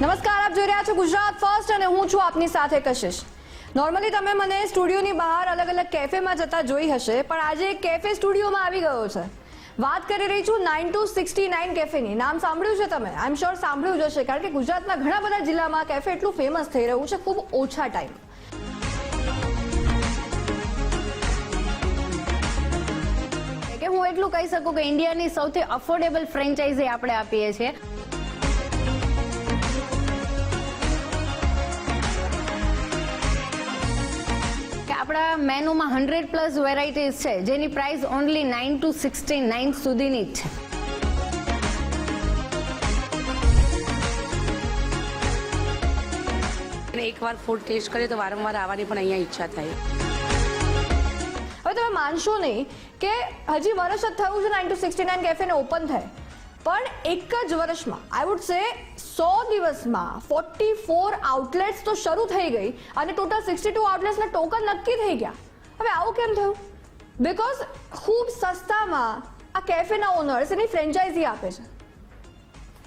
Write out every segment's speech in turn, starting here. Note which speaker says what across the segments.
Speaker 1: નમસ્કાર, આપ જોઈ રહ્યા છો ગુજરાત ફર્સ્ટ અને હું છું આપની સાથે કશિશ. નોર્મલી તમે મને સ્ટુડિયોની બહાર અલગ અલગ કેફેમાં જતા જોઈ હશે, પણ આજે એક કેફે સ્ટુડિયોમાં આવી ગયો છે. વાત કરી રહી છું નાઇન ટુ સિક્સટી નાઇન કેફેની નામ સાંભળ્યું છે તમે? આઈ એમ શ્યોર સાંભળ્યું જ હશે, કારણ કે ગુજરાતના ઘણા બધા જિલ્લામાં કેફે એટલું ફેમસ થઈ રહ્યું છે, ખૂબ ઓછા ટાઈમ
Speaker 2: કે હું એટલું કહી શકું કે ઇન્ડિયાની સૌથી અફોર્ડેબલ ફ્રેન્ચાઇઝી આપણે આપીએ છીએ. આપણા મેનુમાં હંડ્રેડ પ્લસ વેરાયટીઝ છે જેની price only nine two sixty nine સુધીની જ છે.
Speaker 3: અને એકવાર ફૂડ ટેસ્ટ કરીએ તો વારંવાર આવવાની પણ અહીંયા ઈચ્છા થાય.
Speaker 1: હવે તમે માનશો નહીં કે હજી વર્ષ જ થયું છે નાઇન ટુ સિક્સટી નાઇન કેફેને ઓપન થાય. પણ એક જ વર્ષમાં આઈ વુડ સે સો દિવસમાં ફોર્ટી ફોર આઉટલેટ્સ તો શરૂ થઈ ગઈ અને ટોટલ સિક્સટી ટુ આઉટલેટ્સના ટોકન નક્કી થઈ ગયા. હવે આવું કેમ થયું? બિકોઝ ખૂબ સસ્તામાં આ કેફેના ઓનર્સ એની ફ્રેન્ચાઇઝી આપે છે.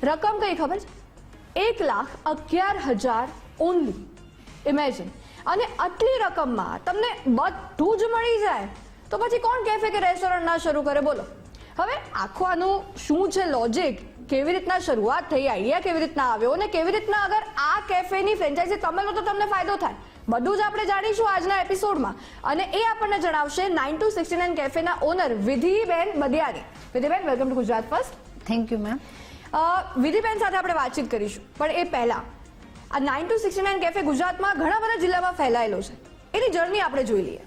Speaker 1: રકમ કઈ ખબર છે? એક લાખ અગિયાર હજાર ઓનલી ઇમેજિન અને આટલી રકમમાં તમને બધું જ મળી જાય. તો પછી કોણ કેફે કે રેસ્ટોરન્ટ ના શરૂ કરે? બોલો. હવે આખું આનું શું છે લોજિક કેવી રીતના શરૂઆત થઈ આઈડિયા કેવી રીતના આવ્યો અને કેવી રીતના અગર આ કેફેની ફ્રેન્ચાઇઝી તમે લો તો તમને ફાયદો થાય. બધું જ આપણે જાણીશું આજના એપિસોડમાં અને એ આપણને જણાવશે nine two sixty nine કેફેના owner Vidhiben Badiyari Vidhiben welcome to Gujarat first
Speaker 2: thank you ma'am
Speaker 1: Vidhiben સાથે આપણે વાતચીત કરીશું. પણ એ પહેલા આ nine two sixty nine cafe ગુજરાતમાં ઘણા બધા જિલ્લામાં ફેલાયેલો છે. એની જર્ની આપણે જોઈ લઈએ.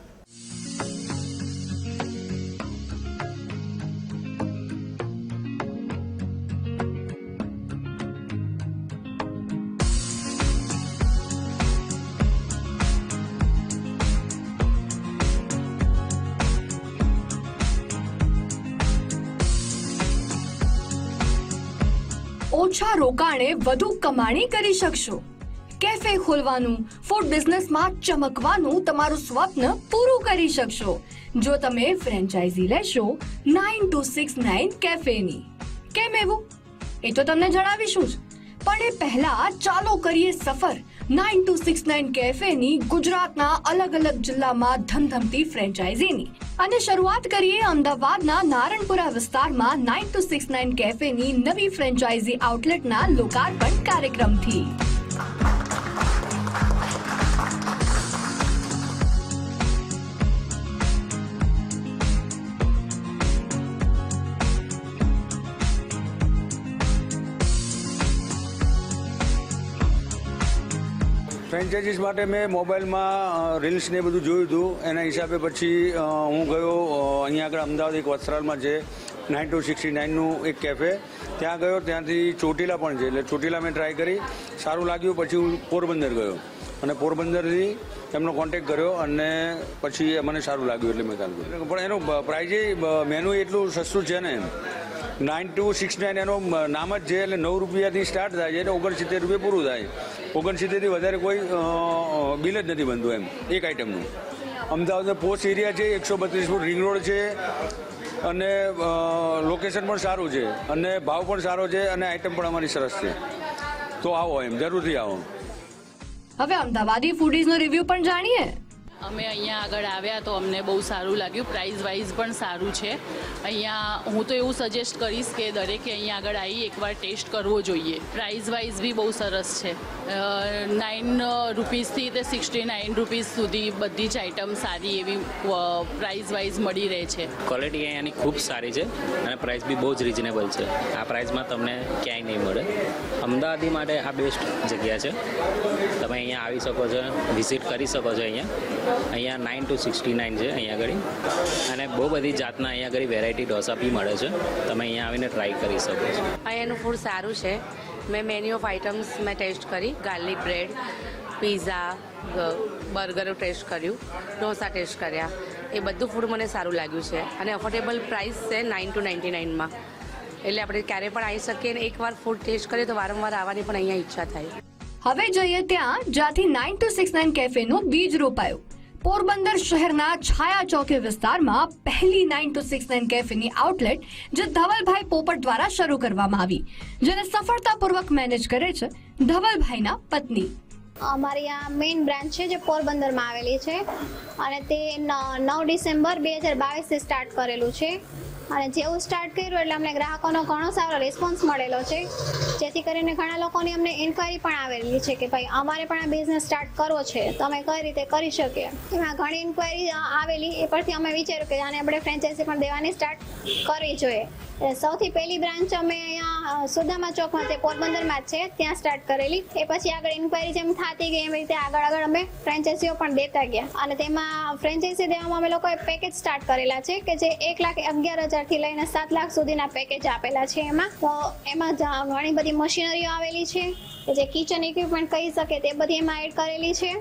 Speaker 1: ઓછા રોકાણે વધુ કમાણી કરી શકશો. કેફે ખોલવાનું ફૂડ બિઝનેસમાં ચમકવાનું તમારું સ્વપ્ન પૂરું કરી શકશો. જો તમે ફ્રેન્ચાઇઝી લેશો નાઇન ટુ સિક્સ નાઇન કેફેની કેમ એવું? એ તો તમને જણાવીશું જ. પણ એ પહેલા ચાલો કરીએ સફર. નાઇન ટુ સિક્સ નાઇન કેફેની ગુજરાતના અલગ અલગ જિલ્લામાં ધમધમતી ફ્રેન્ચાઇઝીની અને શરૂઆત કરીએ અમદાવાદના નારણપુરા વિસ્તારમાં નાઇન ટુ સિક્સ નાઇન કેફેની નવી ફ્રેન્ચાઇઝી આઉટલેટના લોકાર્પણ કાર્યક્રમથી
Speaker 4: ફ્રેન્ચાઇઝીસ માટે મેં મોબાઈલમાં રીલ્સ ને બધું જોયું હતું. એના હિસાબે પછી હું ગયો અહીંયા આગળ અમદાવાદ એક વસ્ત્રાલમાં છે નાઇન ટુ સિક્સટી નાઇનનું એક કેફે ત્યાં ગયો, ત્યાંથી ચોટીલા પણ છે. એટલે ચોટીલા મેં ટ્રાય કરી. સારું લાગ્યું. પછી હું પોરબંદર ગયો. અને પોરબંદરથી એમનો કોન્ટેક્ટ કર્યો અને પછી મને સારું લાગ્યું એટલે મેં કામ કર્યું પણ એનું પ્રાઇઝે મેનુ એટલું સસ્તું છે ને નાઇન ટુ સિક્સ નાઇન એનો નામ જ છે એટલે નવ રૂપિયાથી સ્ટાર્ટ થાય છે એટલે ઓગણસિત્તેર રૂપિયા પૂરું થાય. ઓગણસિત્તેરથી વધારે કોઈ બિલ જ નથી બનતું એમ, એક આઈટમનું અમદાવાદનો પોસ્ટ એરિયા છે, એકસો બત્રીસ ફૂટ રિંગ રોડ છે, અને લોકેશન પણ સારું છે, અને ભાવ પણ સારો છે, અને આઈટમ પણ અમારી સરસ છે. તો આવો એમ, જરૂરથી આવો.
Speaker 1: હવે અમદાવાદી ફૂડીઝનો રિવ્યુ પણ જાણીએ?
Speaker 5: અમે અહીંયા આગળ આવ્યા તો અમને બહુ સારું લાગ્યું. પ્રાઇઝ વાઇઝ પણ સારું છે. અહીંયા હું તો એવું સજેસ્ટ કરીશ કે દરેકે અહીંયા આગળ આવી એકવાર ટેસ્ટ કરવો જોઈએ. પ્રાઇઝ વાઇઝ બી બહુ સરસ છે. નાઇન રૂપીસથી તે સિક્સટી નાઇન રૂપીઝ સુધી બધી જ આઇટમ સારી એવી પ્રાઇઝ વાઇઝ મળી રહે છે.
Speaker 6: ક્વોલિટી અહીંયાની ખૂબ સારી છે અને પ્રાઇસ બી બહુ જ રિઝનેબલ છે. આ પ્રાઇસમાં તમને ક્યાંય નહીં મળે. અમદાવાદી માટે આ બેસ્ટ જગ્યા છે. તમે અહીંયા આવી શકો છો વિઝિટ કરી શકો છો અહીંયા. અહીંયા નાઇન ટુ સિક્સટી નાઇન છે અહીંયા આગળ. અને બહુ બધી જાતના અહીંયા આગળ વેરાયટી ઢોસા બી મળે છે. તમે અહીંયા આવીને ટ્રાય કરી શકો છો.
Speaker 3: અહીંયાનું ફૂડ સારું છે. મેં મેન્યુ ઓફ આઇટમ્સ મેં ટેસ્ટ કરી. Garlic bread pizza burger taste કર્યું. ઢોસા ટેસ્ટ કર્યા. એ બધું ફૂડ મને સારું લાગ્યું છે. અને અફોર્ડેબલ પ્રાઇસ છે નાઇન ટુ નાઇન્ટી નાઇનમાં એટલે આપણે ક્યારે પણ આવી શકીએ અને એકવાર ફૂડ ટેસ્ટ કરીએ તો વારંવાર આવવાની પણ અહીંયા ઈચ્છા થાય.
Speaker 1: હવે જોઈએ ત્યાં જ્યાંથી નાઇન ટુ સિક્સ નાઇન કેફેનું બીજ રોપાયો.
Speaker 7: પોરબંદર શહેરના છાયા ચોકી વિસ્તારમાં પહેલી નાઇન ટુ સિક્સ નાઇન કેફેની આઉટલેટ જે ધવલભાઈ પોપટ દ્વારા શરૂ કરવામાં આવી, જેને સફળતાપૂર્વક મેનેજ કરે છે ધવલભાઈના પત્ની.
Speaker 8: અમારી આ મેઇન બ્રાન્ચ છે જે પોરબંદરમાં આવેલી છે અને તે નવ ડિસેમ્બર બે હજાર બાવીસથી સ્ટાર્ટ કરેલું છે. અને જેવું સ્ટાર્ટ કર્યું એટલે અમને ગ્રાહકોનો ઘણો સારો રિસ્પોન્સ મળેલો છે. જેથી કરીને ઘણા લોકોની અમને ઇન્ક્વાયરી પણ આવેલી છે કે ભાઈ, અમારે પણ આ બિઝનેસ સ્ટાર્ટ કરવો છે, તો અમે કઈ રીતે કરી શકીએ? એમાં ઘણી ઇન્ક્વાયરી આવેલી. એ પરથી અમે વિચાર્યું કે આને આપણે ફ્રેન્ચાઇઝી પણ દેવાની સ્ટાર્ટ કરવી જોઈએ. સૌથી પહેલી બ્રાન્ચ અમે અહીંયા અ, સુદામા ચોકમાં છે પોરબંદરમાં જ છે. ત્યાં સ્ટાર્ટ કરેલી. એ પછી આગળ ઇન્ક્વાયરી જેમ થતી ગઈ એવી રીતે આગળ આગળ અમે ફ્રેન્ચાઇઝીઓ પણ દેતા ગયા. અને તેમાં ફ્રેન્ચાઇઝી દેવામાં અમે લોકોએ પેકેજ સ્ટાર્ટ કરેલા છે કે જે એક લાખ અગિયાર હજારથી લઈને સાત લાખ સુધીના પેકેજ આપેલા છે એમાં. તો એમાં ઘણી બધી મશીનરીઓ આવેલી છે જે કિચન ઇક્વિપમેન્ટ કહી શકે તે બધી એમાં એડ કરેલી છે.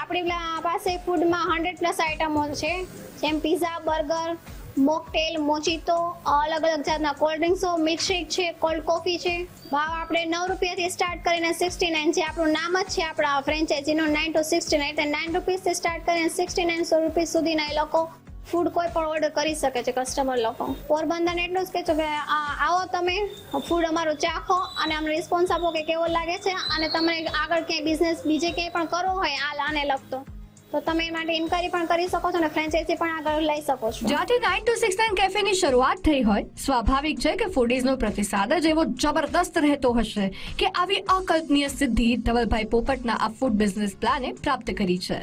Speaker 8: આપણી પાસે ફૂડમાં હંડ્રેડ પ્લસ આઇટમો છે. જેમ પીઝા બર્ગર મોકટેલ, મોચીતો અલગ અલગ જાતના કોલ્ડ ડ્રિંક્સો મિલ્કશેક છે કોલ્ડ કોફી છે. ભાવ આપણે નવ રૂપિયાથી સ્ટાર્ટ કરીને સિક્સટી નાઇન જે આપણું નામ જ છે આપણા ફ્રેન્ચાઇઝીનું nine two sixty nine nine રૂપીસથી start કરીને સિક્સટી નાઇન સો રૂપીસ સુધીના એ લોકો ફૂડ કોઈ પણ ઓર્ડર કરી શકે છે કસ્ટમર લોકો. પોરબંદર એટલું જ કહેજો કે, આ, આવો તમે ફૂડ અમારું ચાખો અને અમને રિસ્પોન્સ આપો કે કેવો લાગે છે અને તમને આગળ ક્યાંય બિઝનેસ બીજે ક્યાંય પણ કરવો હોય, આ લાને લગતો. તો તમે એ માટે ઇન્ક્વાયરી પણ કરી શકો છો અને ફ્રેન્ચાઇઝી પણ આગળ લઈ શકો છો.
Speaker 7: જ્યાંથી નાઇન ટુ સિક્સ નાઇન કેફેની શરૂઆત થઈ હોય સ્વાભાવિક છે કે ફૂડીઝનો પ્રતિસાદ જ એવો જબરદસ્ત રહેતો હશે કે આવી અકલ્પનીય સિદ્ધિ ધવલભાઈ પોપટના આ ફૂડ બિઝનેસ પ્લાને પ્રાપ્ત કરી છે.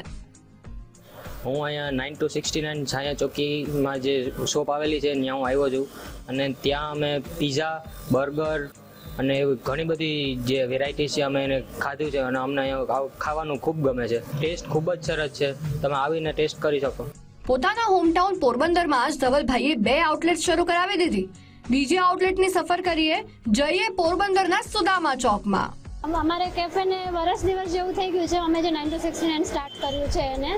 Speaker 9: હું અહીંયા nine two sixty nine Chhaya ચોકીમાં જે શોપ આવેલી છે ત્યાં હું આવ્યો છું. અને ત્યાં અમે પીઝા બર્ગર અને એવી ઘણી બધી જે વેરાયટી છે અમે એને ખાધું છે અને અમને ખાવાનું ખૂબ ગમે છે. ટેસ્ટ ખૂબ જ સરસ છે. તમે આવીને ટેસ્ટ કરી શકો.
Speaker 7: પોતાના હોમટાઉન પોરબંદરમાં જ ધવલભાઈએ બે આઉટલેટ શરૂ કરાવી દીધી. બીજી આઉટલેટની સફર કરીએ. જઈએ પોરબંદરના સુદામા ચોકમાં.
Speaker 10: અમારે કેફેને વરસ દિવસ જેવું થઈ ગયું છે. અમે જે nine two sixty nine start કર્યું છે એને.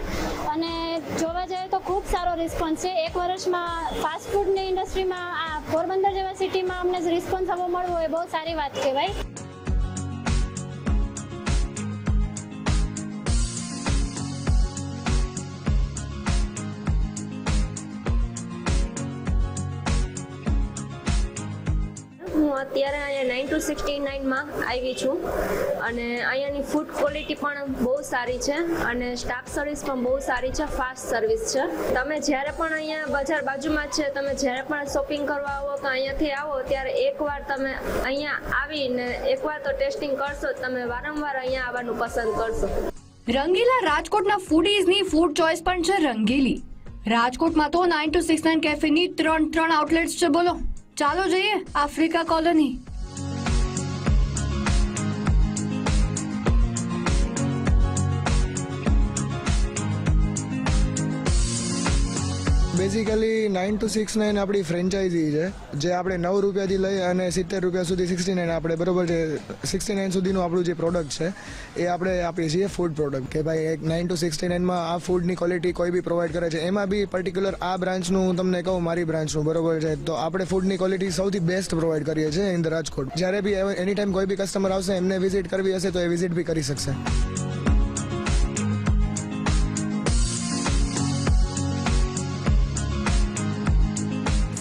Speaker 10: અને જોવા જઈએ તો ખૂબ સારો રિસ્પોન્સ છે. એક વર્ષમાં ફાસ્ટ ફૂડની ઇન્ડસ્ટ્રીમાં આ પોરબંદર જેવા સિટીમાં અમને રિસ્પોન્સ આવો મળવો એ બહુ સારી વાત કહેવાય.
Speaker 11: હું અત્યારે અહીંયા નાઇન ટુ સિક્સટી નાઇનમાં આવી છું. અને અહીંયાની ફૂડ ક્વોલિટી પણ બહુ સારી છે અને સ્ટાફ સર્વિસ પણ બહુ સારી છે ફાસ્ટ સર્વિસ છે. તમે જ્યારે પણ અહીંયા બજાર બાજુમાં છે, તમે જ્યારે પણ શોપિંગ કરવા આવો તો અહીંયાથી આવો, ત્યારે એકવાર તમે અહીંયા આવીને એકવાર તો ટેસ્ટિંગ કરશો તમે વારંવાર અહીંયા આવવાનું પસંદ કરશો.
Speaker 7: રંગીલા રાજકોટના ફૂડીઝની ફૂડ ચોઇસ પણ છે રંગીલી. રાજકોટમાં તો નાઇન ટુ સિક્સ નાઇન કેફેની ત્રણ ત્રણ આઉટલેટ્સ છે, બોલો. ચાલો જઈએ Africa colony.
Speaker 12: Basically nine two six nine આપણી ફ્રેન્ચાઇઝી છે, જે આપણે નવ રૂપિયાથી લઈ અને સિત્તેર રૂપિયા સુધી સિક્સટી નાઇન આપણે બરોબર છે. સિક્સટી નાઇન સુધીનું આપણું જે પ્રોડક્ટ છે, એ આપણે આપીએ છીએ ફૂડ પ્રોડક્ટ કે ભાઈ એક નાઇન ટુ સિક્સટી નાઇનમાં આ ફૂડની ક્વોલિટી કોઈ બી પ્રોવાઈડ કરે છે. એમાં બી પર્ટિક્યુલર આ બ્રાન્ચનું હું તમને કહું, મારી બ્રાન્ચનું બરોબર છે? તો આપણે ફૂડની ક્વોલિટી સૌથી બેસ્ટ પ્રોવાઈડ કરીએ છીએ ઇન ધ રાજકોટ. જ્યારે બી એની ટાઈમ કોઈ બી કસ્ટમર આવશે, એમને વિઝિટ કરવી હશે, તો એ વિઝિટ બી કરી શકશે.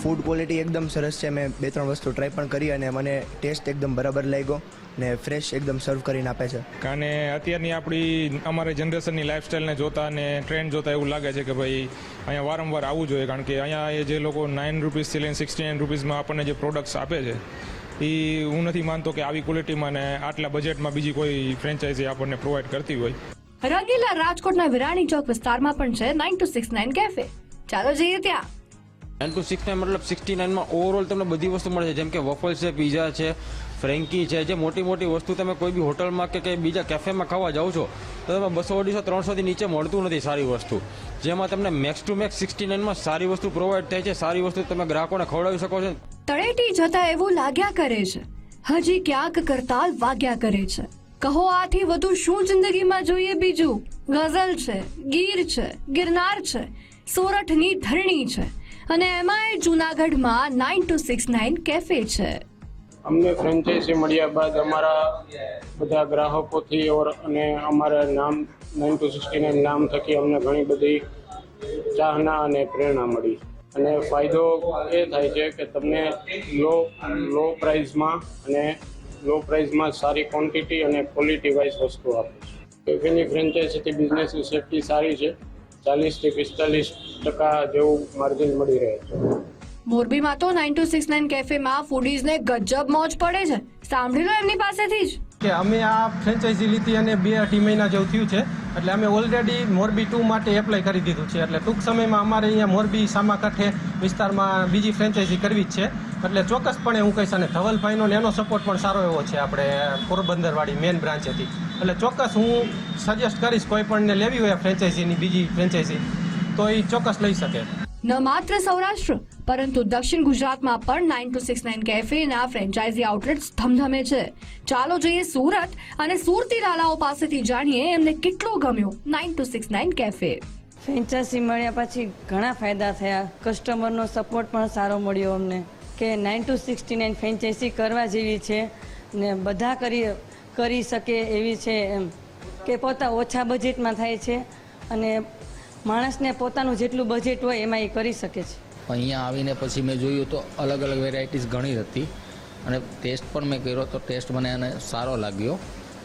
Speaker 13: ફૂડ ક્વોલિટી એકદમ સરસ છે. મેં બે ત્રણ વસ્તુ ટ્રાય પણ કરી અને મને ટેસ્ટ એકદમ બરાબર લાગ્યો ને ફ્રેશ એકદમ સર્વ કરીને આપે છે.
Speaker 14: અને અત્યારની આપણી અમારી જનરેશનની લાઇફસ્ટાઈલને જોતા અને ટ્રેન્ડ જોતા એવું લાગે છે કે ભાઈ અહીંયા વારંવાર આવવું જોઈએ. કારણ કે અહીંયા એ જે લોકો નાઇન રૂપીસથી લઈને સિક્સટી નાઇન રૂપીસમાં આપણને જે પ્રોડક્ટ્સ આપે છે એ હું નથી માનતો કે આવી ક્વોલિટીમાં ને આટલા બજેટમાં બીજી કોઈ ફ્રેન્ચાઇઝી આપણને પ્રોવાઈડ કરતી હોય.
Speaker 7: રંગીલા રાજકોટના વિરાણી ચોક વિસ્તારમાં પણ છે nine two six nine cafe ચાલો જઈએ ત્યાં.
Speaker 15: નાઇન ટુ સિક્સ નાઇન મતલબ સિક્સટી નાઇનમાં ઓવરઓલ તમને બધી વસ્તુ મળે છે. જેમ કે વફલ્સ છે પીઝા છે ફ્રેન્કી છે, જે મોટી મોટી વસ્તુ તમે કોઈ બી હોટલમાં કે કંઈ બીજા કેફેમાં ખાવા જાઓ છો, તો તમે બસો અઢીસો ત્રણસોથી નીચે મળતું નથી સારી વસ્તુ. જેમાં તમને મેક્સ ટુ મેક્સ સિક્સટી નાઇનમાં સારી વસ્તુ પ્રોવાઈડ થાય છે, સારી વસ્તુ તમે ગ્રાહકોને ખવડાવી શકો છો.
Speaker 7: તળેટી જતા એવું લાગ્યા કરે છે. હજી ક્યાંક કરતાલ વાગ્યા કરે છે. કહો આથી વધુ શું જિંદગીમાં જોઈએ બીજું? ગઝલ છે, ગીર છે, ગિરનાર છે, સોરઠની ધરણી છે. અને એમાંય જૂનાગઢમાં nine two six nine cafe છે.
Speaker 16: અમને ફ્રેન્ચાઇઝી મળ્યા બાદ અમારા બધા ગ્રાહકોથી ઓર અને અમારા નામ નાઇન ટુ સિક્સટી નાઇન નામ થકી અમને ઘણી બધી ચાહના અને પ્રેરણા મળી. અને ફાયદો એ થાય છે કે તમને લો લો પ્રાઇઝમાં અને લો પ્રાઇઝમાં સારી ક્વોન્ટિટી અને ક્વોલિટી વાઇઝ વસ્તુ આપે છે. કેફેની ફ્રેન્ચાઇઝીથી બિઝનેસની સેફટી સારી છે. ચાલીસથી પિસ્તાલીસ ટકા જેવું માર્જિન મળી રહે છે.
Speaker 1: મોરબીમાં તો નાઇન ટુ સિક્સ નાઇન કેફેમાં ફૂડીઝને ગજબ મોજ પડે છે. સાંભળી લો એમની પાસેથી જ.
Speaker 17: કે અમે આ ફ્રેન્ચાઇઝી લીધી અને બે અઢી મહિના જેવું થયું છે. એટલે અમે ઓલરેડી મોરબી ટુ માટે એપ્લાય કરી દીધું છે. એટલે ટૂંક સમયમાં અમારે અહીંયા મોરબી, સામાકાંઠે વિસ્તારમાં બીજી ફ્રેન્ચાઇઝી કરવી જ છે. એટલે ચોક્કસપણે હું કહીશ અને ધવલભાઈનો એનો સપોર્ટ પણ સારો એવો છે આપણે પોરબંદરવાળી મેન બ્રાન્ચેથી એટલે ચોક્કસ હું સજેસ્ટ કરીશ કોઈ પણને લેવી હોય ફ્રેન્ચાઇઝીની બીજી ફ્રેન્ચાઇઝી તો એ ચોક્કસ લઈ શકે.
Speaker 1: ન માત્ર સૌરાષ્ટ્ર, પરંતુ દક્ષિણ ગુજરાતમાં પણ નાઇન ટુ સિક્સ નાઇન કેફેના ફ્રેન્ચાઇઝી આઉટલેટ્સ ધમધમે છે. ચાલો જોઈએ સુરત અને સુરતી લાલાઓ પાસેથી જાણીએ એમને કેટલો ગમ્યો nine two six nine cafe
Speaker 18: franchise મળ્યા પછી ઘણા ફાયદા થયા. કસ્ટમરનો સપોર્ટ પણ સારો મળ્યો અમને. કે nine two sixty nine franchise કરવા જેવી છે ને બધા કરી કરી શકે એવી છે એમ. કે પોતા ઓછા બજેટમાં થાય છે અને માણસને પોતાનું જેટલું બજેટ હોય એમાં એ કરી શકે છે.
Speaker 19: અહીંયા આવીને પછી મેં જોયું તો અલગ અલગ વેરાયટીઝ ઘણી હતી. અને ટેસ્ટ પણ મેં કર્યો તો ટેસ્ટ મને એને સારો લાગ્યો.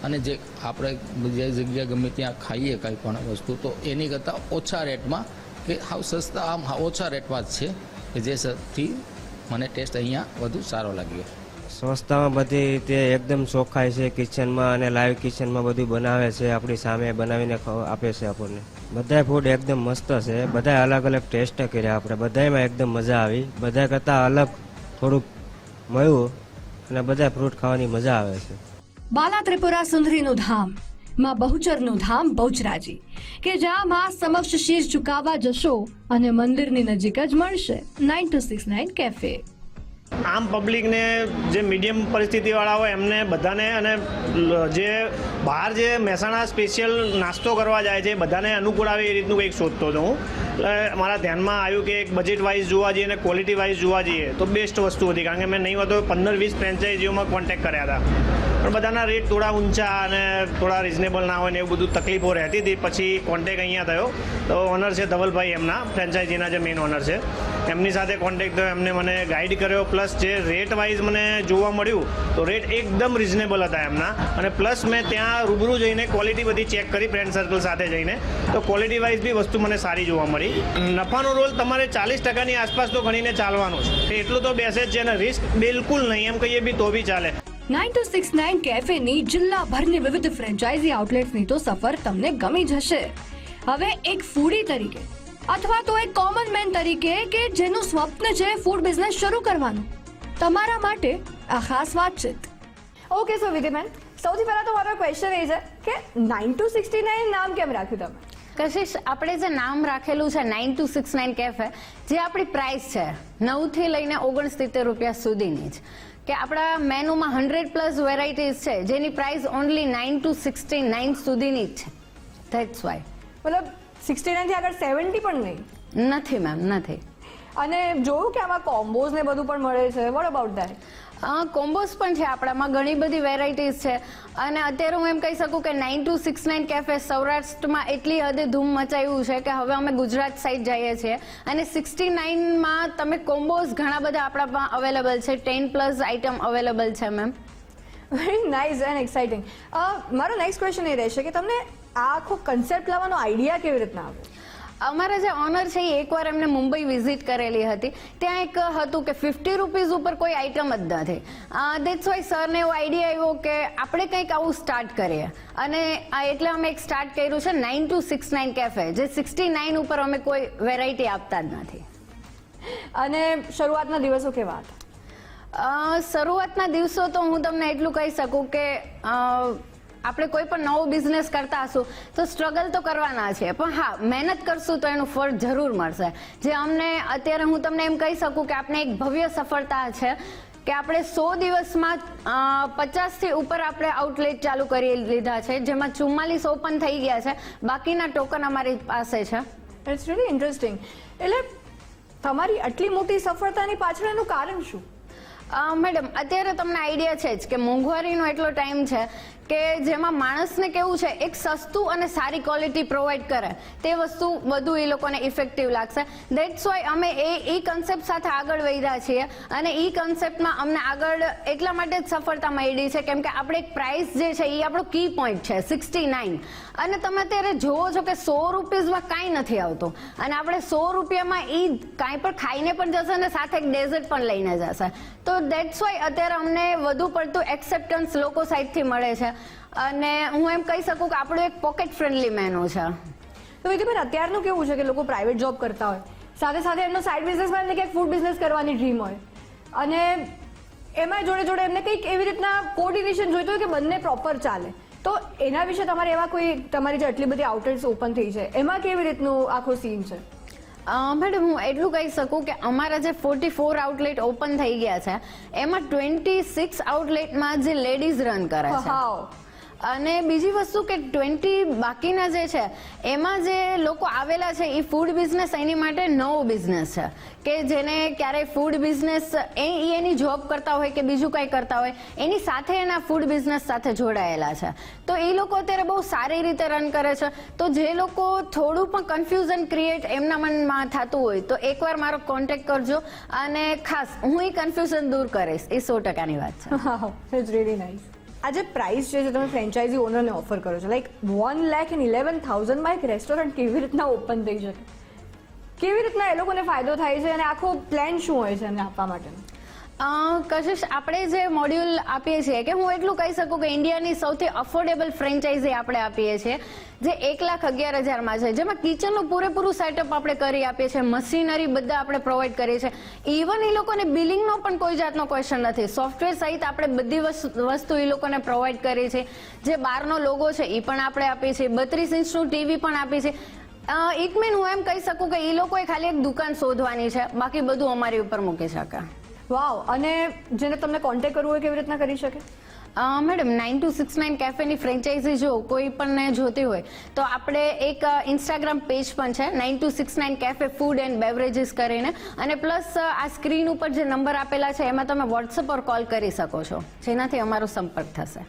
Speaker 19: અને જે આપણે જે જગ્યાએ ગમે ત્યાં ખાઈએ કંઈ પણ વસ્તુ, તો એની કરતાં ઓછા રેટમાં કે હાવ સસ્તા, આમ ઓછા રેટમાં જ છે. કે જેથી મને ટેસ્ટ અહીંયા વધુ સારો લાગ્યો.
Speaker 20: સંસ્થામાં બધી રીતે એકદમ ચોખ્ખાઈ છે, કિચનમાં અને લાઈવ કિચનમાં બધું બનાવે છે, આપણી સામે બનાવીને આપે છે આપણને. બધા ફૂડ એકદમ મસ્ત છે બધા અલગ અલગ ટેસ્ટ કર્યા આપણે. બધામાં એકદમ મજા આવી. બધા કરતાં અલગ થોડુંક મળ્યું અને બધા ફ્રૂટ ખાવાની મજા આવે છે.
Speaker 1: બાલા ત્રિપુરા સુંદરીનું ધામ, માં બહુચરનું ધામ બહુચરાજી. કે જ્યાં માં સમક્ષ શીશ ઝુકાવવા જશો અને મંદિરની નજીક જ મળશે. Nine two six nine cafe
Speaker 21: આમ પબ્લિકને જે મીડિયમ પરિસ્થિતિવાળા હોય એમને બધાને અને જે બહાર જે મહેસાણા સ્પેશિયલ નાસ્તો કરવા જાય છે બધાને અનુકૂળ આવે એ રીતનું કંઈક શોધતો હતો હું. એટલે મારા ધ્યાનમાં આવ્યું કે એક બજેટ વાઇઝ જોવા જઈએ અને ક્વોલિટી વાઇઝ જોવા જઈએ તો બેસ્ટ વસ્તુ હતી. કારણ કે મેં નહીં હોતો પંદર વીસ ફ્રેન્ચાઇઝીઓમાં કોન્ટેક્ટ કર્યા હતા. પણ બધાના રેટ થોડા ઊંચા અને થોડા રિઝનેબલ ના હોય ને એવું બધું તકલીફો રહેતી હતી. પછી કોન્ટેક અહીંયા થયો. તો ઓનર છે ધવલભાઈ એમના ફ્રેન્ચાઇઝીના જે મેઇન ઓનર છે. એમની સાથે કોન્ટેક થયો. એમને મને ગાઈડ કર્યો. પ્લસ જે રેટ વાઇઝ મને જોવા મળ્યું, તો રેટ એકદમ રિઝનેબલ હતા એમના. અને પ્લસ મેં ત્યાં રૂબરૂ જઈને ક્વોલિટી બધી ચેક કરી ફ્રેન્ડ સર્કલ સાથે જઈને. તો ક્વોલિટી વાઇઝ બી વસ્તુ મને સારી જોવા મળી. નફાનો રોલ તમારે ચાલીસ ટકાની આસપાસ તો ગણીને ચાલવાનો છે એટલું તો બેસે જ છે અને રિસ્ક બિલકુલ નહીં. એમ કહીએ બી તો બી ચાલે.
Speaker 1: નાઇન ટુ સિક્સ નાઇન કેફેની જિલ્લાભરની વિવિધ ફ્રેન્ચાઇઝી આઉટલેટ્સની તો સફર તમને ગમી જશે હવે એક ફૂડી તરીકે અથવા તો એક કોમન મેન તરીકે કે જેનું સ્વપ્ન છે ફૂડ બિઝનેસ શરૂ કરવાનું. તમારા માટે આ ખાસ વાતચીત ઓકે સો વિધિમેન સૌથી પહેલા તો મારો ક્વેશ્ચન એ છે કે નાઇન ટુ સિક્સટી નાઇન નામ કેમ રાખ્યું તમે?
Speaker 2: કશિશ આપણે જે નામ રાખેલું છે nine two six nine cafe જે આપણી પ્રાઇસ છે નવથી લઈને ઓગણસિત્તેર રૂપિયા સુધીની જ. કે આપણા મેનુમાં હંડ્રેડ પ્લસ વેરાયટીઝ છે જેની price only nine two sixty nine સુધીની જ છે. ધેટ્સ વાય
Speaker 1: મતલબ સિક્સટી નાઇનથી આગળ સેવન્ટી પણ નહીં?
Speaker 2: નથી મેમ નથી.
Speaker 1: અને જોયું કે આમાં કોમ્બોઝ ને બધું પણ મળે છે? વોટ અબાઉટ ધેટ
Speaker 2: કોમ્બોસ પણ છે આપણામાં ઘણી બધી વેરાયટીઝ છે. અને અત્યારે હું એમ કહી શકું કે nine two six nine cafe સૌરાષ્ટ્રમાં એટલી હદે ધૂમ મચાવ્યું છે કે હવે અમે ગુજરાત સાઈડ જઈએ છીએ. અને સિક્સટી નાઇનમાં તમે કોમ્બોઝ ઘણા બધા આપણામાં અવેલેબલ છે. ટેન પ્લસ આઇટમ અવેલેબલ છે ma'am
Speaker 1: very nice and exciting મારો નેક્સ્ટ ક્વેશ્ચન એ રહેશે કે તમને આ આખો કન્સેપ્ટ લાવવાનો આઈડિયા કેવી રીતના આવ્યો
Speaker 2: અમારા જે ઓનર છે એ એકવાર એમને મુંબઈ વિઝિટ કરેલી હતી. ત્યાં એક હતું કે ફિફ્ટી રૂપીઝ ઉપર કોઈ આઇટમ જ નથી. દેટ્સ વાય સરને એવો આઈડિયા આવ્યો કે આપણે કંઈક આવું સ્ટાર્ટ કરીએ. અને આ એટલે અમે એક સ્ટાર્ટ કર્યું છે nine two six nine cafe જે સિક્સટી નાઇન ઉપર અમે કોઈ વેરાયટી આપતા જ નથી.
Speaker 1: અને શરૂઆતના દિવસો કેવા હતા?
Speaker 2: શરૂઆતના દિવસો તો હું તમને એટલું કહી શકું કે આપણે કોઈ પણ નવો બિઝનેસ કરતા હશું તો સ્ટ્રગલ તો કરવાના છે. પણ હા મહેનત કરશું તો એનું ફળ જરૂર મળશે. જે અમને અત્યારે હું તમને એમ કહી શકું કે આપણે એક ભવ્ય સફળતા છે કે આપણે સો દિવસમાં પચાસથી ઉપર આપણે આઉટલેટ ચાલુ કરી લીધા છે જેમાં ચુમ્માલીસ ઓપન થઈ ગયા છે. બાકીના ટોકન અમારી પાસે છે.
Speaker 1: ઇટ્સ રિયલી ઇન્ટરેસ્ટિંગ એટલે તમારી આટલી મોટી સફળતાની પાછળ એનું કારણ શું?
Speaker 2: મેડમ અત્યારે તમને આઈડિયા છે જ કે મોંઘવારીનો એટલો ટાઈમ છે કે જેમાં માણસને કેવું છે, એક સસ્તું અને સારી ક્વોલિટી પ્રોવાઈડ કરે. તે વસ્તુ વધુ એ લોકોને ઇફેક્ટિવ લાગશે. દેટ્સ વાય અમે એ એ કન્સેપ્ટ સાથે આગળ વધ્યા છીએ અને એ કન્સેપ્ટમાં અમને આગળ એટલા માટે જ સફળતા મળી છે કેમ કે આપણે એક પ્રાઇસ જે છે એ આપણો કી પોઈન્ટ છે સિક્સટી નાઇન અને તમે અત્યારે જુઓ છો કે સો રૂપીઝમાં કાંઈ નથી આવતું. અને આપણે સો રૂપિયામાં એ કાંઈ પણ ખાઈને પણ જશે અને સાથે એક ડેઝર્ટ પણ લઈને જશે. તો દેટ્સ વાય અત્યારે અમને વધુ પડતું એક્સેપ્ટન્સ લોકો સાઈડથી મળે છે. અને હું એમ કહી શકું કે આપણું એક પોકેટ ફ્રેન્ડલી મેનુ છે.
Speaker 1: તો વિધિબેન અત્યારનું કેવું છે કે લોકો પ્રાઇવેટ જોબ કરતા હોય? સાથે સાથે એમનો સાઇડ બિઝનેસમાં એમને ક્યાંક ફૂડ બિઝનેસ કરવાની ડ્રીમ હોય. અને એમાં જોડે જોડે એમને કંઈક એવી રીતના કોર્ડિનેશન જોઈતું હોય કે બંને પ્રોપર ચાલે. તો એના વિશે તમારે એવા કોઈ તમારી જે આટલી બધી આઉટલેટ્સ ઓપન થઈ છે એમાં કેવી રીતનું આખો સીન છે?
Speaker 2: મેડમ હું એટલું કહી શકું કે અમારા જે ફોર્ટી ફોર આઉટલેટ ઓપન થઈ ગયા છે એમાં ટ્વેન્ટી સિક્સ આઉટલેટમાં જે લેડીઝ રન કરે છે. અને બીજી વસ્તુ કે ટ્વેન્ટી બાકીના જે છે, એમાં જે લોકો આવેલા છે એ ફૂડ બિઝનેસ એની માટે નવો બિઝનેસ છે. કે જેને ક્યારેય ફૂડ બિઝનેસ એ એની જોબ કરતા હોય કે બીજું કંઈ કરતા હોય, એની સાથે એના ફૂડ બિઝનેસ સાથે જોડાયેલા છે. તો એ લોકો અત્યારે બહુ સારી રીતે રન કરે છે. તો જે લોકો થોડું પણ કન્ફ્યુઝન ક્રિએટ એમના મનમાં થતું હોય, તો એકવાર મારો કોન્ટેક્ટ કરજો અને ખાસ હું એ કન્ફ્યુઝન દૂર કરીશ. એ સો ટકાની વાત છે.
Speaker 1: ઇટ્સ રીલી નાઇસ આ જે પ્રાઇસ છે જે તમે ફ્રેન્ચાઇઝી ઓનરને ઓફર કરો છો like one lakh and eleven થાઉઝન્ડમાં એક રેસ્ટોરન્ટ કેવી રીતના ઓપન થઈ શકે? કેવી રીતના એ લોકોને ફાયદો થાય છે અને આખો પ્લાન શું હોય છે એને આપવા માટેનો?
Speaker 2: કશિશ, આપણે જે મોડ્યુલ આપીએ છીએ કે હું એટલું કહી શકું કે ઇન્ડિયાની સૌથી અફોર્ડેબલ ફ્રેન્ચાઇઝી આપણે આપીએ છીએ, જે એક લાખ અગિયાર હજારમાં છે, જેમાં કિચનનું પૂરેપૂરું સેટઅપ આપણે કરી આપીએ છીએ મશીનરી બધા આપણે પ્રોવાઈડ કરીએ છીએ. ઇવન એ લોકોને બિલિંગનો પણ કોઈ જાતનો ક્વેશ્ચન નથી. સોફ્ટવેર સહિત આપણે બધી વસ્તુ- એ લોકોને પ્રોવાઈડ કરીએ છીએ. જે બહારનો લોગો છે એ પણ આપણે આપીએ છીએ. બત્રીસ ઇંચનું ટીવી પણ આપીએ છીએ. ઇટ મીન હું એમ કહી શકું કે એ લોકોએ ખાલી એક દુકાન શોધવાની છે. બાકી બધું અમારી ઉપર મૂકી શકે.
Speaker 1: વાવ અને જેને તમને કોન્ટેક્ટ કરવું હોય કેવી રીતના કરી શકે?
Speaker 2: Madam nine two six nine કેફેની franchise જો કોઈ પણ જોતી હોય તો આપણે એક ઇન્સ્ટાગ્રામ પેજ પણ છે nine two six nine cafe food and beverages કરીને અને પ્લસ આ સ્ક્રીન ઉપર જે નંબર આપેલા છે એમાં તમે વોટ્સઅપ પર કોલ કરી શકો છો જેનાથી અમારો સંપર્ક થશે.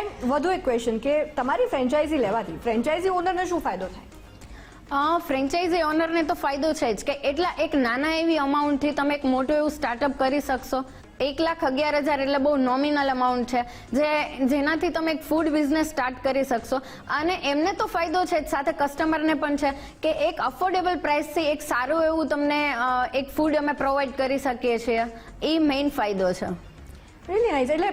Speaker 1: એન્ડ વધુ એક ક્વેશ્ચન કે તમારી ફ્રેન્ચાઇઝી લેવાથી ફ્રેન્ચાઇઝી ઓનરને શું ફાયદો થાય?
Speaker 2: ફ્રેન્ચાઇઝી ઓનરને તો ફાયદો છે જ કે એટલા એક નાના એવી અમાઉન્ટથી તમે એક મોટું એવું સ્ટાર્ટઅપ કરી શકશો. એક લાખ અગિયાર હજાર એટલે બહુ નોમિનલ અમાઉન્ટ છે, જે જેનાથી તમે એક ફૂડ બિઝનેસ સ્ટાર્ટ કરી શકશો. અને એમને તો ફાયદો છે જ, સાથે કસ્ટમરને પણ છે કે એક અફોર્ડેબલ પ્રાઇસથી એક સારું એવું તમને એક ફૂડ અમે પ્રોવાઈડ કરી શકીએ છીએ. એ મેઇન ફાયદો છે.
Speaker 1: રિયલી નાઇસ એટલે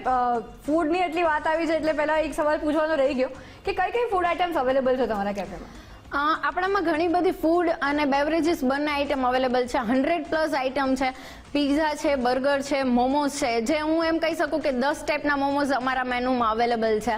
Speaker 1: ફૂડની એટલી વાત આવી છે, એટલે પહેલાં એક સવાલ પૂછવાનો રહી ગયો કે કઈ કઈ ફૂડ આઇટમ્સ અવેલેબલ છે તમારા કેફેમાં
Speaker 2: આપણામાં ઘણી બધી ફૂડ અને બેવરેજીસ બંને આઇટમ અવેલેબલ છે. હંડ્રેડ પ્લસ આઇટમ છે. પીઝા છે બર્ગર છે મોમોઝ છે. જે હું એમ કહી શકું કે દસ ટાઈપના મોમોઝ અમારા મેનુમાં અવેલેબલ છે.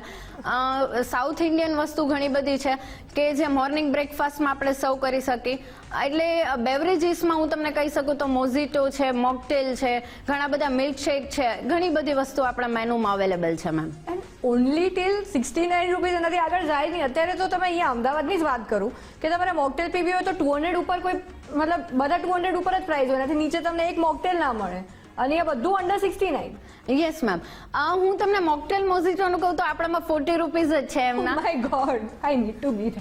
Speaker 2: સાઉથ ઇન્ડિયન વસ્તુ ઘણી બધી છે કે જે મોર્નિંગ બ્રેકફાસ્ટમાં આપણે સર્વ કરી શકીએ. એટલે બેવરેજીસમાં હું તમને કહી શકું તો મોઝીટો છે મોકટેલ છે ઘણા બધા મિલ્કશેક છે ઘણી બધી વસ્તુ આપણા મેનુમાં અવેલેબલ છે ma'am
Speaker 1: only till sixty nine rupees એનાથી આગળ જાય નહીં. અત્યારે તો તમે અહીંયા અમદાવાદની જ વાત કરું કે તમારે મોકટેલ પીવી હોય તો ટુ હંડ્રેડ ઉપર કોઈ મતલબ બધા ટુ હંડ્રેડ ઉપર જ પ્રાઇસ હોય. એનાથી નીચે તમને એક મોકટેલ ના મળે. અને એ બધું under sixty nine
Speaker 2: yes ma'am હું તમને મોકટેલ મોઝિટોનું કહું તો આપણામાં ફોર્ટી રૂપીઝ જ છે એમના.
Speaker 1: My god I need to be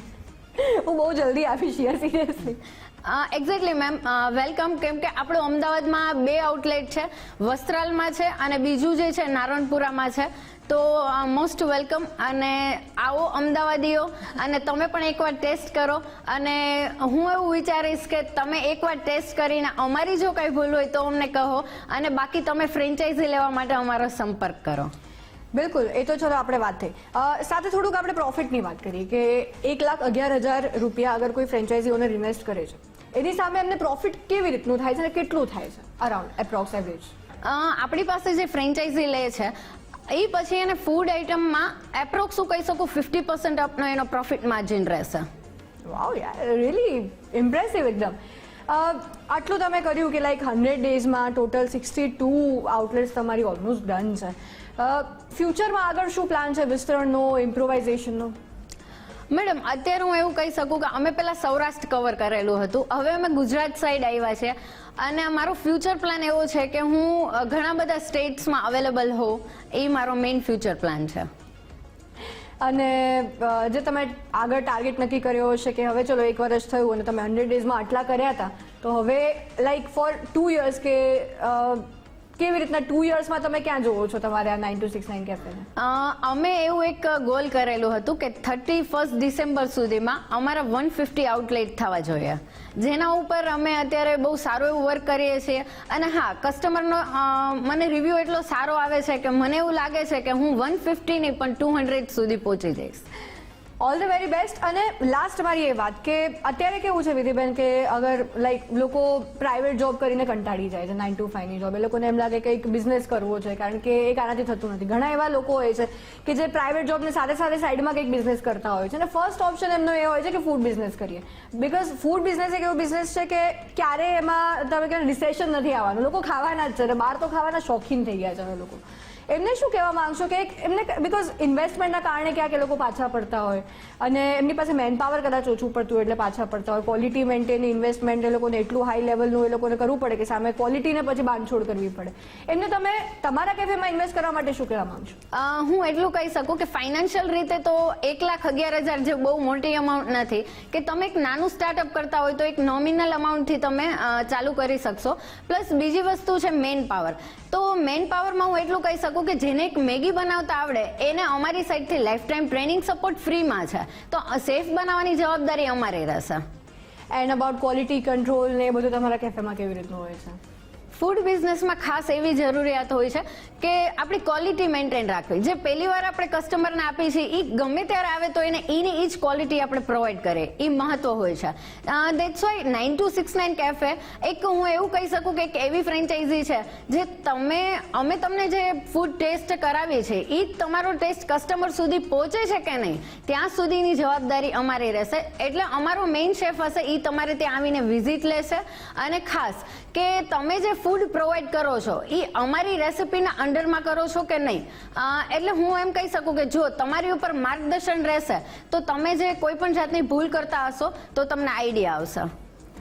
Speaker 1: હું બહુ જલ્દી આપીશ યર સિરિયસલી
Speaker 2: એક્ઝેક્ટલી મેમ વેલકમ કેમ કે આપણું અમદાવાદમાં બે આઉટલેટ છે. વસ્ત્રાલમાં છે અને બીજું જે છે, નારણપુરામાં છે. તો મોસ્ટ વેલકમ અને આવો, અમદાવાદીઓ. અને તમે પણ એકવાર ટેસ્ટ કરો. અને હું એવું વિચારીશ કે તમે એકવાર ટેસ્ટ કરીને અમારી જો કંઈ ભૂલ હોય તો અમને કહો. અને બાકી તમે ફ્રેન્ચાઇઝી લેવા માટે અમારો સંપર્ક કરો.
Speaker 1: બિલકુલ. એ તો ચલો આપણે વાત થઈ. સાથે થોડુંક આપણે પ્રોફિટની વાત કરીએ કે એક લાખ અગિયાર હજાર રૂપિયા અગર કોઈ ફ્રેન્ચાઇઝી ઓનર ઇન્વેસ્ટ કરે છે. એની સામે એમને પ્રોફિટ કેવી રીતનું થાય છે અને કેટલું થાય છે? અરાઉન્ડ એપ્રોક્સ એવરેજ
Speaker 2: આપણી પાસે જે ફ્રેન્ચાઇઝી લે છે એ પછી એને ફૂડ આઇટમમાં એપ્રોક્સ હું કહી શકું ફિફ્ટી પર્સન્ટ આપનો એનો પ્રોફિટ માર્જિન રહેશે.
Speaker 1: વાવ યાર રિયલી ઇમ્પ્રેસિવ એકદમ. આટલું તમે કર્યું કે લાઈક હંડ્રેડ ડેઝમાં ટોટલ સિક્સટી ટુ આઉટલેટ્સ તમારી ઓલમોસ્ટ ડન છે. ફ્યુચરમાં આગળ શું પ્લાન છે? વિસ્તરણનો ઇમ્પ્રોવાઇઝેશનનો
Speaker 2: મેડમ, અત્યારે હું એવું કહી શકું કે અમે પહેલાં સૌરાષ્ટ્ર કવર કરેલું હતું. હવે અમે ગુજરાત સાઈડ આવ્યા છે. અને મારો ફ્યુચર પ્લાન એવો છે કે હું ઘણા બધા સ્ટેટ્સમાં અવેલેબલ હોઉં. એ મારો મેઇન ફ્યુચર પ્લાન છે.
Speaker 1: અને જે તમે આગળ ટાર્ગેટ નક્કી કર્યો હશે કે હવે ચલો એક વર્ષ થયું અને તમે હંડ્રેડ ડેઝમાં આટલા કર્યા હતા, તો હવે લાઈક ફોર ટુ યર્સ કે કેવી રીતના ટુ યર્સમાં તમે ક્યાં જોવો છો તમારે આ નાઇન ટુ સિક્સ નાઇન કેફેને
Speaker 2: અમે એવું એક ગોલ કરેલું હતું કે થર્ટી ફર્સ્ટ ડિસેમ્બર સુધીમાં અમારા વન ફિફ્ટી આઉટલેટ થવા જોઈએ. જેના ઉપર અમે અત્યારે બહુ સારું એવું વર્ક કરીએ છીએ. અને હા કસ્ટમરનો મને રિવ્યૂ એટલો સારો આવે છે કે મને એવું લાગે છે કે હું વન ફિફ્ટી નહીં પણ ટુ હંડ્રેડ સુધી પહોંચી જઈશ.
Speaker 1: ઓલ ધ વેરી બેસ્ટ અને લાસ્ટ મારી એ વાત કે અત્યારે કેવું છે વિધિબેન કે અગર લાઈક લોકો પ્રાઇવેટ જોબ કરીને કંટાળી જાય છે નાઇન ટુ ફાઈવની જોબ એ લોકોને એમ લાગે કે એક બિઝનેસ કરવો છે, કારણ કે એક આનાથી થતું નથી. ઘણા એવા લોકો હોય છે કે જે પ્રાઇવેટ જોબને સાથે સાથે સાઈડમાં કંઈક બિઝનેસ કરતા હોય છે. અને ફર્સ્ટ ઓપ્શન એમનો એ હોય છે કે ફૂડ બિઝનેસ કરીએ. બિકોઝ ફૂડ બિઝનેસ એક એવો બિઝનેસ છે કે ક્યારે એમાં તમે કે રિસેશન નથી આવવાનું. લોકો ખાવાના જ છે બહાર તો ખાવાના શોખીન થઈ ગયા છે લોકો. એમને શું કહેવા માંગશો કે એમને બિકોઝ ઇન્વેસ્ટમેન્ટના કારણે ક્યાંક એ લોકો પાછા પડતા હોય. અને એમની પાસે મેન પાવર કદાચ ઓછું પડતું એટલે પાછા પડતા હોય. ક્વોલિટી મેન્ટેન ઇન્વેસ્ટમેન્ટ એ લોકોને એટલું હાઈ લેવલનું એ લોકોને કરવું પડે કે સામે ક્વોલિટીને પછી બાંધછોડ કરવી પડે. એમને તમે તમારા કેફેમાં ઇન્વેસ્ટ કરવા માટે શું કહેવા માંગશો?
Speaker 2: હું એટલું કહી શકું કે ફાઇનાન્શિયલ રીતે તો એક લાખ અગિયાર હજાર જે બહુ મોટી અમાઉન્ટ નથી. કે તમે એક નાનું સ્ટાર્ટઅપ કરતા હોય તો એક નોમિનલ અમાઉન્ટથી તમે ચાલુ કરી શકશો. પ્લસ બીજી વસ્તુ છે મેન પાવર તો મેન પાવરમાં હું એટલું કહી શકું કે જેને એક મેગી બનાવતા આવડે, એને અમારી સાઈડથી લાઈફ ટાઈમ ટ્રેનિંગ સપોર્ટ ફ્રીમાં છે. તો સેફ બનાવવાની જવાબદારી અમારી રહેશે.
Speaker 1: એન્ડ અબાઉટ ક્વોલિટી કંટ્રોલ ને એ બધું તમારા કેફેમાં કેવી રીતનું હોય છે?
Speaker 2: ફૂડ બિઝનેસમાં ખાસ એવી જરૂરિયાત હોય છે કે આપણી ક્વોલિટી મેન્ટેન રાખવી. જે પહેલી વાર આપણે કસ્ટમરને આપી છે એ ગમે ત્યારે આવે તો એને એની એ જ ક્વોલિટી આપણે પ્રોવાઈડ કરીએ એ મહત્વ હોય છે. That's why nine two six nine cafe એક હું એવું કહી શકું કે એક એવી ફ્રેન્ચાઇઝી છે જે તમે, અમે તમને જે ફૂડ ટેસ્ટ કરાવીએ છીએ એ તમારો ટેસ્ટ કસ્ટમર સુધી પહોંચે છે કે નહીં, ત્યાં સુધીની જવાબદારી અમારી રહેશે. એટલે અમારો મેઇન શેફ હશે એ તમારે ત્યાં આવીને વિઝિટ લેશે. અને ખાસ, કે તમે જે ફૂડ પ્રોવાઈડ કરો છો એ અમારી રેસિપીના અંડરમાં કરો છો કે નહીં? એટલે હું એમ કહી શકું કે જો તમારી ઉપર માર્ગદર્શન રહેશે તો તમે જે કોઈ પણ જાતની ભૂલ કરતા હશો તો તમને આઈડિયા આવશે.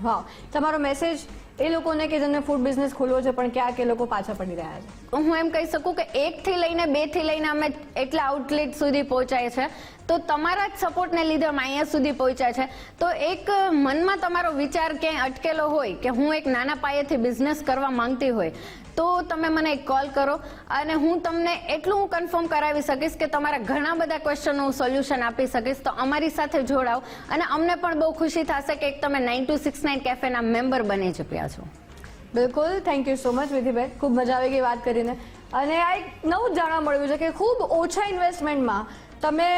Speaker 1: હા તમારો મેસેજ એ લોકોને કે જેમને ફૂડ બિઝનેસ ખોલવો છે પણ ક્યાંક એ લોકો પાછા પડી રહ્યા છે.
Speaker 2: હું એમ કહી શકું કે એક થી લઈને બેથી લઈને અમે એટલા આઉટલેટ સુધી પહોંચાય છે તો તમારા જ સપોર્ટને લીધે અમે અહીંયા સુધી પહોંચ્યા છે. તો એક મનમાં તમારો વિચાર ક્યાંય અટકેલો હોય કે હું એક નાના પાયેથી બિઝનેસ કરવા માંગતી હોય, તો તમે મને એક કોલ કરો અને હું તમને એટલું હું કન્ફર્મ કરાવી શકીશ કે તમારા ઘણા બધા ક્વેશ્ચનનું હું સોલ્યુશન આપી શકીશ. તો અમારી સાથે જોડાઓ અને અમને પણ બહુ ખુશી થશે કે એક તમે નાઇન ટુ સિક્સ નાઇન કેફેના મેમ્બર બની ચૂક્યા છો.
Speaker 1: બિલકુલ. થેન્ક યુ સો મચ વિધિબેન. ખૂબ મજા આવી ગઈ વાત કરીને. અને આ એક નવું જાણવા મળ્યું છે કે ખૂબ ઓછા ઇન્વેસ્ટમેન્ટમાં તમે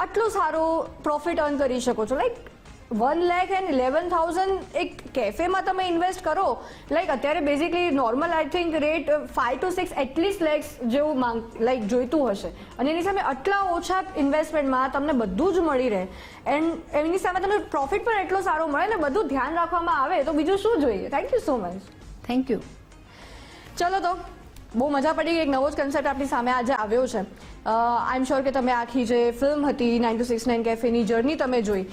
Speaker 1: આટલું સારું પ્રોફિટ અર્ન કરી શકો છો. Like one lakh and eleven thousand એક કેફેમાં તમે ઇન્વેસ્ટ કરો. લાઈક અત્યારે basically normal I think rate five two six at least lakhs જેવું માંગ લાઈક જોઈતું હશે. અને એની સામે આટલા ઓછા ઇન્વેસ્ટમેન્ટમાં તમને બધું જ મળી રહે. એન્ડ એની સામે તમને પ્રોફિટ પણ એટલો સારો મળે ને બધું ધ્યાન રાખવામાં આવે તો બીજું શું જોઈએ? Thank you so much
Speaker 2: thank you
Speaker 1: ચલો તો બહુ મજા પડી એક નવો જ કન્સેપ્ટ આપણી સામે આજે આવ્યો છે. આઈ એમ શ્યોર કે તમે આખી જે ફિલ્મ હતી નાઇન ટુ સિક્સ નાઇન કેફેની જર્ની તમે જોઈ.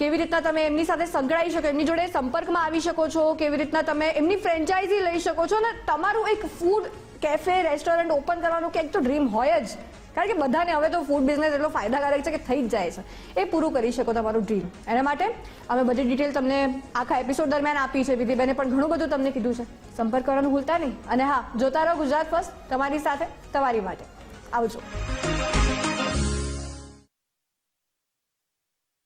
Speaker 1: કેવી રીતના તમે એમની સાથે સંકળાઈ શકો, એમની જોડે સંપર્કમાં આવી શકો છો? કેવી રીતના તમે એમની ફ્રેન્ચાઇઝી લઈ શકો છો? અને તમારું એક ફૂડ કેફે રેસ્ટોરન્ટ ઓપન કરવાનું કંઈક તો ડ્રીમ હોય જ. કારણ કે બધાને હવે તો ફૂડ બિઝનેસ એટલો ફાયદાકારક છે કે થઈ જ જાય છે. એ પૂરું કરી શકો તમારું ડ્રીમ એના માટે અમે બધી ડિટેલ તમને આખા એપિસોડ દરમિયાન આપી છે. વિધિબેને પણ ઘણું બધું તમને કીધું છે. સંપર્ક કરવાનું ભૂલતા નહીં. અને હા, જોતા રહો ગુજરાત ફર્સ્ટ તમારી સાથે, તમારી માટે. આવજો.